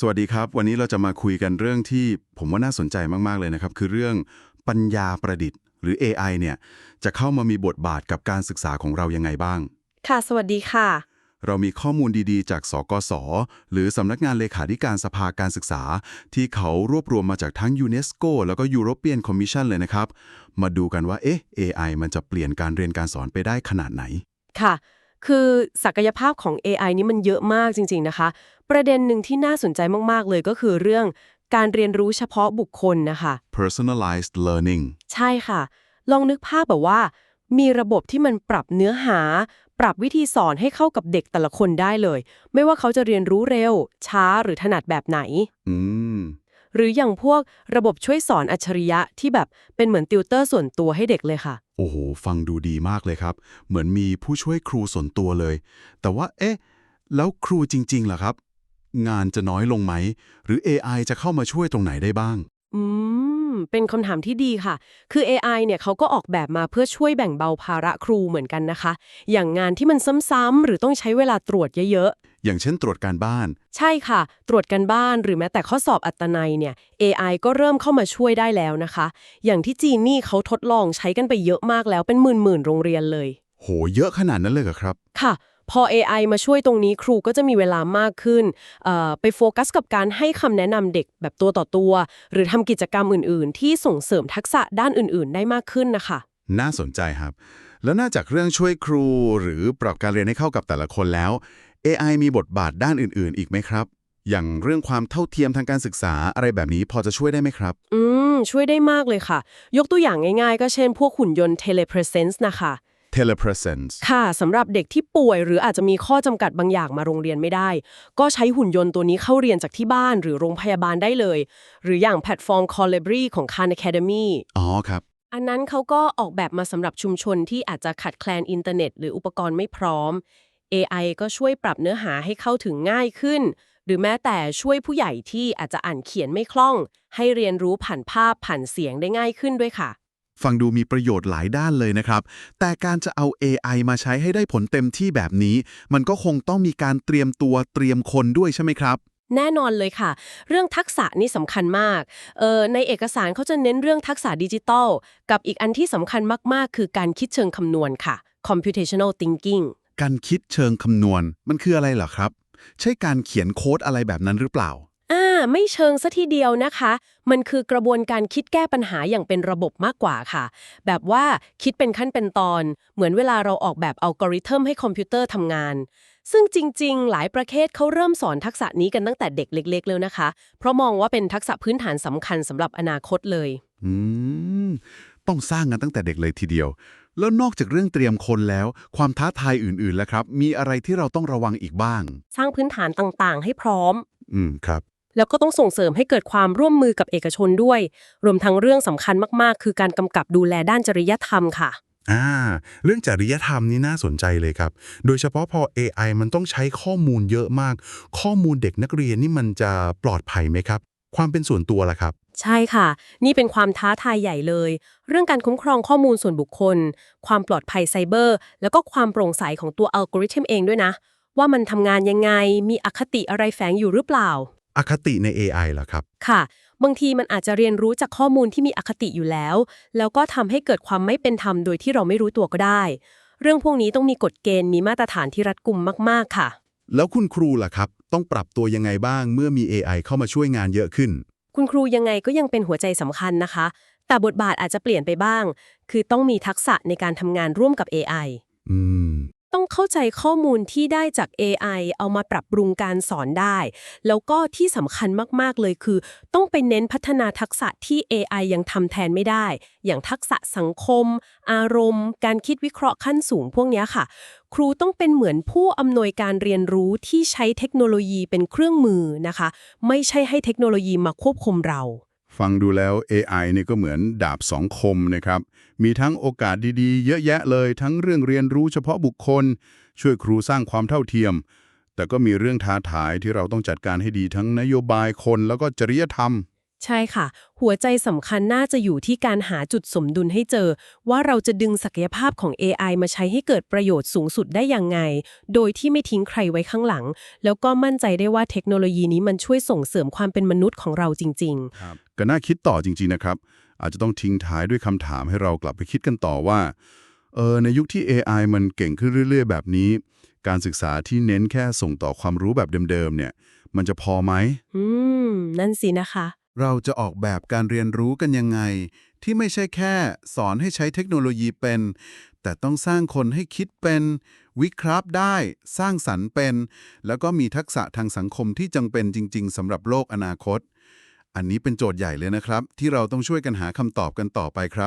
สวัสดีครับ วันนี้เราจะมาคุยกันเรื่องที่ผมว่าน่าสนใจมากๆเลยนะครับ คือเรื่องปัญญาประดิษฐ์ หรือ AI เนี่ยจะเข้ามามีบทบาทกับการศึกษาของเรายังไงบ้าง ค่ะ สวัสดีค่ะ เรามีข้อมูลดีๆ จากสกส หรือสำนักงานเลขาธิการสภาการศึกษา ที่เขารวบรวมมาจากทั้งยูเนสโกแล้วก็ European Commission เลยนะครับ มาดูกันว่าเอ๊ะ AI มันจะเปลี่ยนการเรียนการสอนไปได้ขนาดไหนค่ะ คือศักยภาพของ AI นี่มันเยอะมากจริง ๆนะคะ ประเด็นหนึ่งที่น่าสนใจมาก ๆ เลยก็คือเรื่องการเรียนรู้เฉพาะบุคคลนะคะ personalized learning ใช่ค่ะ ลองนึกภาพแบบว่า มีระบบที่มันปรับเนื้อหา ปรับวิธีสอนให้เข้ากับเด็กแต่ละคนได้เลย ไม่ว่าเขาจะเรียนรู้เร็ว ช้าหรือถนัดแบบไหน อืม หรืออย่างพวกระบบช่วยสอนอัจฉริยะที่แบบเป็นเหมือนติวเตอร์ส่วนตัวให้เด็กเลยค่ะ โอ้โห ฟังดูดีมากเลยครับ เหมือนมีผู้ช่วยครูส่วนตัวเลย แต่ว่า เอ๊ะ แล้วครูจริงๆล่ะครับ งานจะน้อยลงไหม หรือ AI จะเข้ามาช่วยตรงไหนได้บ้าง อืม เป็นคำถามที่ดีค่ะ คือ AI เนี่ยเขาก็ออกแบบมาเพื่อช่วยแบ่งเบาภาระครูเหมือนกันนะคะ อย่างงานที่มันซ้ำๆหรือต้องใช้เวลาตรวจเยอะอย่างเช่นตรวจการบ้านๆใช่ค่ะ ตรวจกันบ้านหรือแม้แต่ข้อสอบอัตนัยเนี่ย AI ก็เริ่มเข้ามาช่วยได้แล้วนะคะ อย่างที่จีนนี่เขาทดลองใช้กันไปเยอะมากแล้วเป็นหมื่นๆโรงเรียนเลย โห เยอะขนาดนั้นเลยเหรอครับ ค่ะ พอ AI มาช่วยตรงนี้ครูก็จะมีเวลามากขึ้นเอ่อไปโฟกัสกับการให้คำแนะนำเด็กแบบตัวต่อตัว หรือทำกิจกรรมอื่น ๆ ที่ส่งเสริมทักษะด้านอื่น ๆ ได้มากขึ้นนะคะ น่าสนใจครับ แล้วนอกจากเรื่องช่วยครูหรือปรับการเรียนให้เข้ากับแต่ละคนแล้ว AI มีบทบาทด้านอื่น ๆ อีกไหมครับ อย่างเรื่องความเท่าเทียมทางการศึกษาอะไรแบบนี้พอจะช่วยได้ไหมครับ อืม ช่วยได้มากเลยค่ะ ยกตัวอย่างง่าย ๆ ก็เช่น พวกหุ่นยนต์ telepresence นะคะ telepresence ค่ะสำหรับเด็กที่ป่วยหรืออาจจะมีข้อจำกัดบางอย่างมาโรงเรียนไม่ได้ ก็ใช้หุ่นยนต์ตัวนี้เข้าเรียนจากที่บ้านหรือโรงพยาบาลได้เลย หรืออย่างแพลตฟอร์ม Colibri ของ Khan Academy อ๋อครับ อันนั้นเขาก็ออกแบบมาสำหรับชุมชนที่อาจจะขาดแคลนอินเทอร์เน็ต หรืออุปกรณ์ไม่พร้อม AI ก็ช่วยปรับเนื้อหาให้เข้าถึงง่ายขึ้น หรือแม้แต่ช่วยผู้ใหญ่ที่อาจจะอ่านเขียนไม่คล่อง ให้เรียนรู้ผ่านภาพผ่านเสียงได้ง่ายขึ้นด้วยค่ะ ฟังดูมีประโยชน์หลายด้านเลยนะครับ แต่การจะเอา AI มาใช้ให้ได้ผลเต็มที่แบบนี้ มันก็คงต้องมีการเตรียมตัวเตรียมคนด้วยใช่ไหมครับแน่นอนเลยค่ะ เรื่องทักษะนี่สำคัญมากเออในเอกสารเขาจะเน้นเรื่องทักษะดิจิทัลกับอีกอันที่สำคัญมากๆ คือการคิดเชิงคำนวณค่ะ computational thinking การคิดเชิงคำนวณ มันคืออะไรเหรอครับ ใช่การเขียนโค้ดอะไรแบบนั้นหรือเปล่า อ่าไม่เชิงซะทีเดียวนะคะ มันคือกระบวนการคิดแก้ปัญหาอย่างเป็นระบบมากกว่าค่ะ แบบว่าคิดเป็นขั้นเป็นตอน เหมือนเวลาเราออกแบบอัลกอริทึมให้คอมพิวเตอร์ทำงาน ซึ่งจริง ๆ หลายประเทศเขาเริ่มสอนทักษะนี้กันตั้งแต่เด็กเล็ก ๆ แล้วนะคะ เพราะมองว่าเป็นทักษะพื้นฐานสำคัญสำหรับอนาคตเลย อืม ต้องสร้างกันตั้งแต่เด็กเลยทีเดียว แล้วนอกจากเรื่องเตรียมคนแล้ว ความท้าทายอื่นๆแล้วครับ มีอะไรที่เราต้องระวังอีกบ้าง สร้างพื้นฐานต่างๆ ให้พร้อม อืมครับ แล้วก็ต้องส่งเสริมให้เกิดความร่วมมือกับเอกชนด้วย รวมทั้งเรื่องสำคัญมากๆ คือการกำกับดูแลด้านจริยธรรมค่ะอ่าเรื่องจริยธรรมนี่น่าสนใจเลยครับ โดยเฉพาะพอ AI มันต้องใช้ข้อมูลเยอะมาก ข้อมูลเด็กนักเรียนนี่มันจะปลอดภัยไหมครับ ความเป็นส่วนตัวล่ะครับ ใช่ค่ะ นี่เป็นความท้าทายใหญ่เลย เรื่องการคุ้มครองข้อมูลส่วนบุคคล ความปลอดภัยไซเบอร์ แล้วก็ความโปร่งใสของตัวอัลกอริทึมเองด้วยนะ ว่ามันทำงานยังไง มีอคติอะไรแฝงอยู่หรือเปล่า อคติใน AI ล่ะครับ ค่ะ บางทีมันอาจจะเรียนรู้จากข้อมูลที่มีอคติอยู่แล้ว แล้วก็ทำให้เกิดความไม่เป็นธรรมโดยที่เราไม่รู้ตัวก็ได้ เรื่องพวกนี้ต้องมีกฎเกณฑ์มีมาตรฐานที่รัดกุมมาก ๆ ค่ะ แล้วคุณครูล่ะครับ ต้องปรับตัวยังไงบ้างเมื่อมี AI เข้ามาช่วยงานเยอะขึ้น คุณครูยังไงก็ยังเป็นหัวใจสำคัญนะคะ แต่บทบาทอาจจะเปลี่ยนไปบ้าง คือต้องมีทักษะในการทำงานร่วมกับ AI อืม ต้องเข้าใจข้อมูลที่ได้จาก AI เอามาปรับปรุงการสอนได้ แล้วก็ที่สำคัญมาก ๆ เลยคือ ต้องไปเน้นพัฒนาทักษะที่ AI ยังทำแทนไม่ได้ อย่างทักษะสังคม อารมณ์ การคิดวิเคราะห์ขั้นสูงพวกนี้ค่ะ ครูต้องเป็นเหมือนผู้อำนวยการเรียนรู้ที่ใช้เทคโนโลยีเป็นเครื่องมือนะคะ ไม่ใช่ให้เทคโนโลยีมาควบคุมเรา ฟังดูแล้ว AI นี่ก็เหมือนดาบสองคมนะครับ มีทั้งโอกาสดีๆ เยอะแยะเลย ทั้งเรื่องเรียนรู้เฉพาะบุคคล ช่วยครูสร้างความเท่าเทียม แต่ก็มีเรื่องท้าทายที่เราต้องจัดการให้ดีทั้งนโยบายคนแล้วก็จริยธรรม ใช่ค่ะ หัวใจสำคัญน่าจะอยู่ที่การหาจุดสมดุลให้เจอ ว่าเราจะดึงศักยภาพของ AI มาใช้ให้เกิดประโยชน์สูงสุดได้อย่างไง โดยที่ไม่ทิ้งใครไว้ข้างหลัง แล้วก็มั่นใจได้ว่าเทคโนโลยีนี้มันช่วยส่งเสริมความเป็นมนุษย์ของเราจริงก็น่าคิดต่อจริง ๆ นะครับ อาจจะต้องทิ้งท้ายด้วยคำถามให้เรากลับไปคิดกันต่อว่าเออในยุคที่ AI มันเก่งขึ้นเรื่อย ๆ แบบนี้ การศึกษาที่เน้นแค่ส่งต่อความรู้แบบเดิมๆเนี่ย มันจะพอไหมๆอืม นั่นสินะคะ เราจะออกแบบการเรียนรู้กันยังไง ที่ไม่ใช่แค่สอนให้ใช้เทคโนโลยีเป็น แต่ต้องสร้างคนให้คิดเป็น วิเคราะห์ได้ สร้างสรรค์เป็น แล้วก็มีทักษะทางสังคมที่จำเป็นจริง ๆสำหรับโลกอนาคต อันนี้เป็นโจทย์ใหญ่เลยนะครับ ที่เราต้องช่วยกันหาคำตอบกันต่อไปครับ